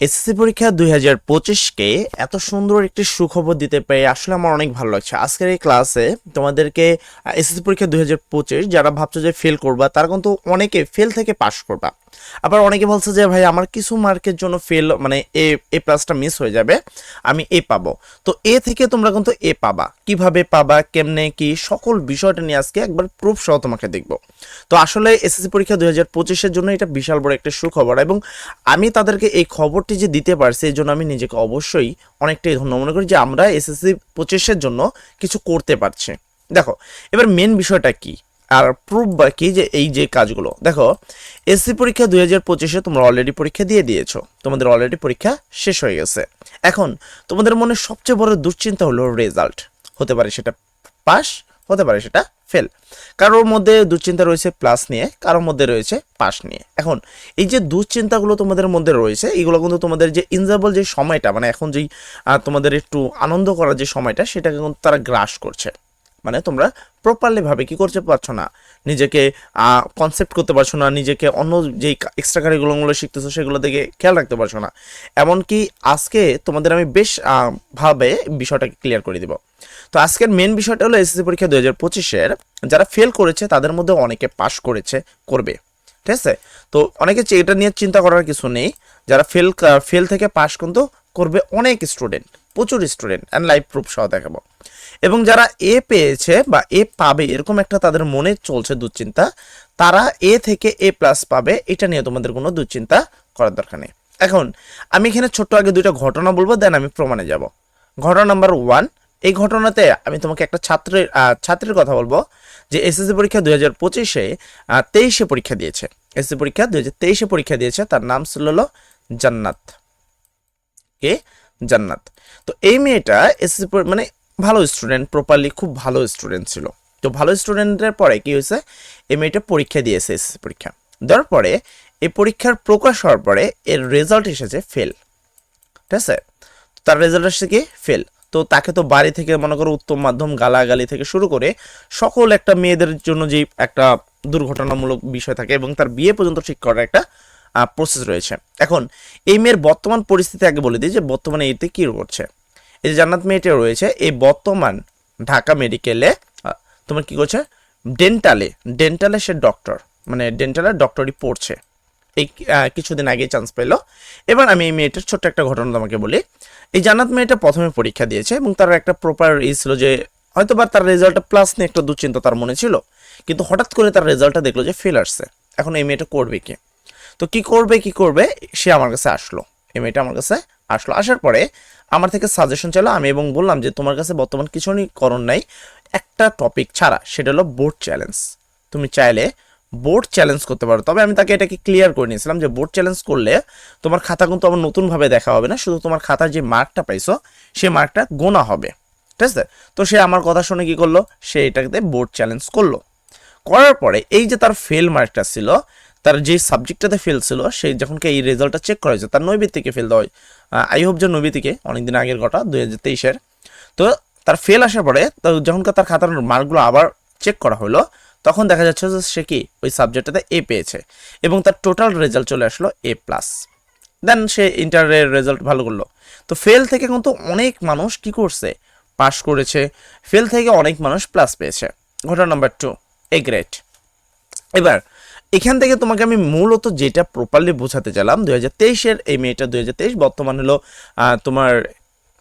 SSC পরীক্ষা দুই হাজার পঁচিশকে এত সুন্দর একটি সুখবর দিতে পেরে আসলে আমার অনেক ভালো লাগছে। আজকের এই ক্লাসে তোমাদেরকে এসএসসি পরীক্ষা দুই হাজার পঁচিশ, যারা ভাবছ যে ফেল করবা, তারা কিন্তু অনেকে ফেল থেকে পাশ করবা। আবার অনেকে বলছে যে, ভাই, আমার কিছু মার্কের জন্য ফেল মানে এ এ প্লাসটা মিস হয়ে যাবে, আমি এ পাবো। তো এ থেকে তোমরা কিন্তু এ পাবা। কীভাবে পাবা, কেমনে, কি, সকল বিষয়টা নিয়ে আজকে একবার প্রুফ সহ তোমাকে দেখব। তো আসলে এসএসসি পরীক্ষা দুই হাজার পঁচিশের জন্য এটা বিশাল বড় একটা সুখবর এবং আমি তাদেরকে এই খবরটি যে দিতে পারছি, এই জন্য আমি নিজেকে অবশ্যই অনেকটাই ধন্য মনে করি যে, আমরা এসএসসি পঁচিশের জন্য কিছু করতে পারছি। দেখো, এবার মেন বিষয়টা কি? আর প্রুফ বা কি যে এই যে কাজগুলো। দেখো এসসি পরীক্ষা দুই হাজার পঁচিশে তোমরা অলরেডি পরীক্ষা দিয়ে দিয়েছ। তোমাদের অলরেডি পরীক্ষা শেষ হয়ে গেছে। এখন, তোমাদের মনে সবচেয়ে বড় দুশ্চিন্তা হলো রেজাল্ট হতে পারে সেটা পাস হতে পারে সেটা ফেল কারোর মধ্যে দুশ্চিন্তা রয়েছে প্লাস নিয়ে, কারোর মধ্যে রয়েছে পাস নিয়ে। এখন, এই যে দুশ্চিন্তাগুলো তোমাদের মধ্যে রয়েছে, এগুলো কিন্তু তোমাদের যে ইনজাবল যে সময়টা মানে এখন যেই তোমাদের একটু আনন্দ করার যে সময়টা, সেটাকে কিন্তু তারা গ্রাস করছে। মানে তোমরা প্রপারলি ভাবে কি করতে পারছ না। নিজেকে কনসেপ্ট করতে পারছ না, নিজেকে অন্য যেই এক্সট্রা কারিকুলামগুলো শিখতেছো সেগুলো দিকে খেয়াল রাখতে পারছ না। এমনকি আজকে তোমাদের আমি বেশ ভাবে বিষয়টাকে ক্লিয়ার করে দিব। তো আজকের মেন বিষয়টা হলো এসএসসি পরীক্ষা দুই হাজার পঁচিশের। যারা ফেল করেছে, তাদের মধ্যে অনেকে পাশ করেছে, করবে। ঠিক আছে? তো অনেকে এটা নিয়ে চিন্তা করার কিছু নেই। যারা ফেল ফেল থেকে পাশ কিন্তু করবে অনেক স্টুডেন্ট প্রচুর স্টুডেন্ট অ্যান্ড লাইভ প্রুফ সহ দেখাবো। এবং যারা এ পেয়েছে বা এ পাবে, এরকম একটা তাদের মনে চলছে দুশ্চিন্তা, তারা এ থেকে এ প্লাস পাবে, এটা নিয়ে তোমাদের কোনো দুশ্চিন্তা করার দরকার নেই। এখন, আমি এখানে ছোট্ট আগে দুইটা ঘটনা বলব দেন আমি প্রমাণে যাব। ঘটনা নাম্বার ওয়ান এই ঘটনাতে আমি তোমাকে একটা ছাত্রের ছাত্রের কথা বলব, যে এসএসসি পরীক্ষা দুই হাজার পঁচিশে তেইশে পরীক্ষা দিয়েছে। এসএসসি পরীক্ষা দুই হাজার তেইশে পরীক্ষা দিয়েছে, তার নাম ছিল হলো জান্নাত। কে জান্নাত। তো এই মেয়েটা এসএসসি মানে ভালো স্টুডেন্ট প্রপারলি খুব ভালো স্টুডেন্ট ছিল। তো ভালো স্টুডেন্টের পরে কি হয়েছে? এই মেয়েটা পরীক্ষা দিয়েছে এসএসসি পরীক্ষা। দেওয়ার পরে এই পরীক্ষার প্রকাশ হওয়ার পরে এর রেজাল্ট এসেছে ফেল ঠিক আছে? তার রেজাল্ট আসছে কি? ফেল তো তাকে তো বাড়ি থেকে মনে করো উত্তম মাধ্যম গালাগালি থেকে শুরু করে সকল একটা মেয়েদের জন্য যে একটা দুর্ঘটনামূলক বিষয় থাকে এবং তার বিয়ে পর্যন্ত ঠিক করার একটা প্রসেস রয়েছে। এখন, এই মেয়ের বর্তমান পরিস্থিতি আগে বলে দিই যে বর্তমানে এতে কি করছে? এই যে জান্নাত মেয়েটা রয়েছে, এই বর্তমান ঢাকা মেডিকেলে তোমার কি করছে? ডেন্টালে ডেন্টালে সে ডক্টর মানে ডেন্টালের ডক্টরি পড়ছে। এই কিছুদিন আগে চান্স পেল। এবার আমি এই মেয়েটার ছোট্ট একটা ঘটনা তোমাকে বলি। এই জান্নাত মেয়েটা প্রথমে পরীক্ষা দিয়েছে এবং তার একটা প্রপার ই ছিল যে হয়তো বা তার রেজাল্টটা প্লাস নিয়ে একটা দুশ্চিন্তা তার মনে ছিল, কিন্তু হঠাৎ করে তার রেজাল্টটা দেখল যে ফেল আসছে। এখন এই মেয়েটা করবে কি? তো কি করবে কি করবে, সে আমার কাছে আসলো। এই মেয়েটা আমার কাছে আসলো। আসার পরে আমার থেকে সাজেশন চাইলো, আমি এবং বললাম যে, তোমার কাছে বর্তমান কিছু করণ নাই। একটা টপিক ছাড়া, সেটা হলো বোর্ড চ্যালেঞ্জ তুমি চাইলে বোর্ড চ্যালেঞ্জ করতে পারো। তবে আমি তাকে এটাকে ক্লিয়ার করে নিয়েছিলাম যে বোর্ড চ্যালেঞ্জ করলে তোমার খাতা কিন্তু আবার নতুনভাবে দেখা হবে না। শুধু তোমার খাতার যে মার্কটা পাইছো সেই মার্কটা গোনা হবে। ঠিক আছে? তো সে আমার কথা শুনে কি করল? সে এটাকে বোর্ড চ্যালেঞ্জ করল। করার পরে এই যে তার ফেল মার্কটা ছিল তার যে সাবজেক্টটাতে ফেল ছিল সেই যখনকে এই রেজাল্টটা চেক করা হয়েছে তার নৈবিত্তিকে ফেল দেওয়া হয়। আই হোপ যে নৈবিত্তিকে অনেকদিন আগের ঘটা দুই হাজার তেইশের। তো তার ফেল আসার পরে তো যখনকার তার খাতার মার্কগুলো আবার চেক করা হলো, তখন দেখা যাচ্ছে যে সে কি ওই সাবজেক্টটাতে এ পেয়েছে এবং তার টোটাল রেজাল্ট চলে আসলো এ প্লাস দেন সে ইন্টারের রেজাল্ট ভালো করল। তো ফেল থেকে কিন্তু অনেক মানুষ কি করছে? পাশ করেছে। ফেল থেকে অনেক মানুষ প্লাস পেয়েছে। ঘটনা নাম্বার টু এ গ্রেট এবার এখান থেকে তোমাকে আমি মূলত যেটা প্রপারলি বোঝাতে চাইলাম, দুই হাজার তেইশের এই মেয়েটা দুই হাজার তেইশ বর্তমান হলো তোমার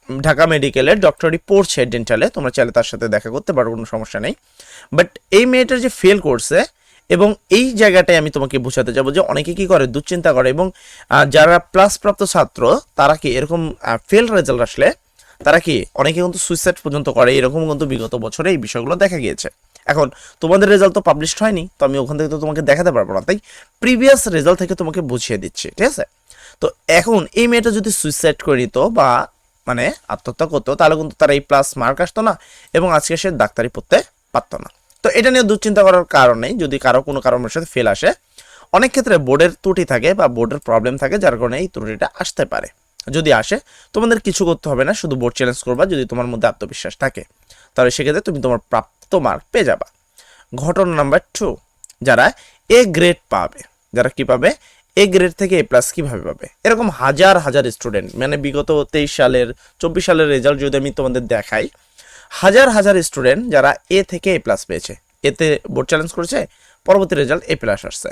ঢাকা মেডিকেলের ডক্টরি পড়ছে ডেন্টালে তোমরা চাইলে তার সাথে দেখা করতে পারো, কোনো সমস্যা নেই। বাট এই মেয়েটার যে ফেল করছে এবং এই জায়গাটায় আমি তোমাকে বোঝাতে যাব যে অনেকে কি করে, দুশ্চিন্তা করে এবং যারা প্লাস প্রাপ্ত ছাত্র, তারা কি এরকম ফেল রেজাল্ট আসলে, তারা কি অনেকে কিন্তু সুইসাইড পর্যন্ত করে, এরকম কিন্তু বিগত বছরে এই বিষয়গুলো দেখা গিয়েছে। এখন তোমাদের রেজাল্ট তো পাবলিশড হয়নি, তো আমি ওখান থেকে তো তোমাকে দেখাতে পারব না। তাই প্রিভিয়াস রেজাল্ট থেকে তোমাকে বুঝিয়ে দিচ্ছি, ঠিক আছে? তো এখন এই মেয়েটা যদি সুইসাইড করে নিত বা মানে আত্মহত্যা করতো, তাহলে কিন্তু তার এই প্লাস মার্ক আসতো না এবং আজকে সে ডাক্তারি পড়তে পারতো না। তো এটা নিয়ে দুশ্চিন্তা করার কারণ যদি কারও কোনো কারণের সাথে ফেল আসে। অনেক ক্ষেত্রে বোর্ডের ত্রুটি থাকে বা বোর্ডের প্রবলেম থাকে, যার কারণে এই ত্রুটিটা আসতে পারে। যদি আসে, তোমাদের কিছু করতে হবে না, শুধু বোর্ড চ্যালেঞ্জ করবা যদি তোমার মধ্যে আত্মবিশ্বাস থাকে। তাহলে সেক্ষেত্রে তুমি তোমার প্রাপ্ত মার্ক পেয়ে যাবা। ঘটনা নাম্বার টু যারা এ গ্রেড পাবে, যারা কি পাবে? এ গ্রেড থেকে এ প্লাস কীভাবে পাবে? এরকম হাজার হাজার স্টুডেন্ট মানে বিগত তেইশ সালের, চব্বিশ সালের রেজাল্ট যদি আমি তোমাদের দেখাই, হাজার হাজার স্টুডেন্ট যারা এ থেকে এ প্লাস পেয়েছে এতে বোর্ড চ্যালেঞ্জ করেছে, পরবর্তী রেজাল্ট এ প্লাস আসছে।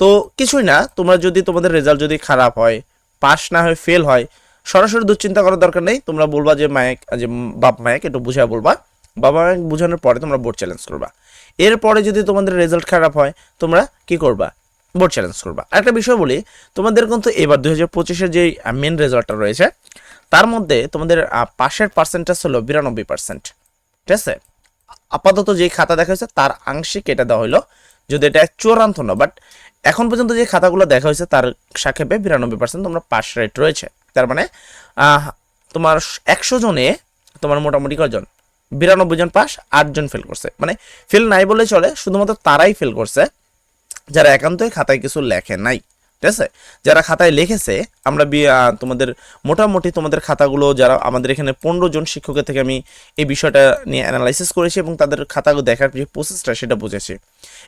তো কিছুই না, তোমরা যদি তোমাদের রেজাল্ট যদি খারাপ হয় পাস না হয়ে ফেল হয়, সরাসরি দুশ্চিন্তা করার দরকার নেই, তোমরা বলবা যে মায়েক যে বাপ মায়েক একটু বুঝা বলবা। বাবা মায়েক বোঝানোর পরে তোমরা বোর্ড চ্যালেঞ্জ করবা। এরপরে যদি তোমাদের রেজাল্ট খারাপ হয়, তোমরা কি করবা? বোর্ড চ্যালেঞ্জ করবা। একটা বিষয় বলি, তোমাদের কিন্তু এবার দুই হাজার পঁচিশের যে মেন রেজাল্টটা রয়েছে, তার মধ্যে তোমাদের পাশের পার্সেন্টেজ হলো বিরানব্বই পার্সেন্ট ঠিক আছে? আপাতত যে খাতা দেখা হয়েছে, তার আংশিক এটা দেওয়া হলো যদি এটা চূড়ান্ত না বাট এখন পর্যন্ত যে খাতাগুলো দেখা হয়েছে, তার সাক্ষেপে বিরানব্বই পার্সেন্ট তোমার পাস রেট রয়েছে। তার মানে তোমার একশো জনে তোমার মোটামুটি কজন বিরানব্বই জন পাস আটজন ফেল করছে। মানে ফেল নাই বলে চলে, শুধুমাত্র তারাই ফেল করছে। যারা একান্তই খাতায় কিছু লেখে নাই, ঠিক আছে? যারা খাতায় লিখেছে, আমরা তোমাদের মোটামুটি তোমাদের খাতাগুলো যারা আমাদের এখানে পনেরো জন শিক্ষকের থেকে আমি এই বিষয়টা নিয়ে অ্যানালাইসিস করেছি এবং তাদের খাতাগুলো দেখার যে প্রসেসটা সেটা বুঝেছি।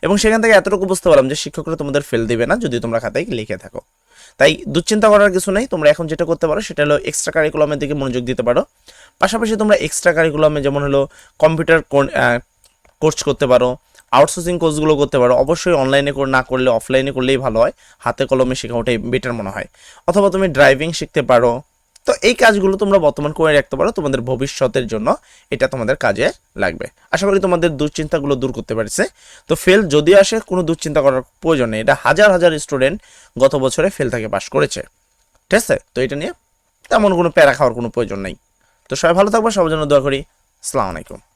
এবং সেখান থেকে এতটুকু বুঝতে পারলাম যে শিক্ষকরা তোমাদের ফেল দেবে না যদি তোমরা খাতায় লিখে থাকো। তাই দুশ্চিন্তা করার কিছু নেই, তোমরা এখন যেটা করতে পারো সেটা হলো এক্সট্রা কারিকুলামের দিকে মনোযোগ দিতে পারো। পাশাপাশি তোমরা এক্সট্রা কারিকুলামে যেমন হলো কম্পিউটার কোর্স করতে পারো আউটসোর্সিং কোর্সগুলো করতে পারো, অবশ্যই অনলাইনে না করলে অফলাইনে করলেই ভালো হয়, হাতে কলমে শেখা ওটাই বেটার মনে হয়। অথবা তুমি ড্রাইভিং শিখতে পারো, তো এই কাজগুলো তোমরা বর্তমান করে রাখতে পারো তোমাদের ভবিষ্যতের জন্য, এটা তোমাদের কাজে লাগবে। আশা করি তোমাদের দুশ্চিন্তাগুলো দূর করতে পারছে। তো ফেল যদি আসে, কোনো দুশ্চিন্তা করার প্রয়োজন নেই। এটা হাজার হাজার স্টুডেন্ট গত বছরে ফেল থেকে পাশ করেছে। ঠিক আছে? তো এটা নিয়ে তেমন কোনো প্যারা খাওয়ার কোনো প্রয়োজন নেই। তো সবাই ভালো থাকব সবার জন্য দোয়া করি। আসসালামু আলাইকুম।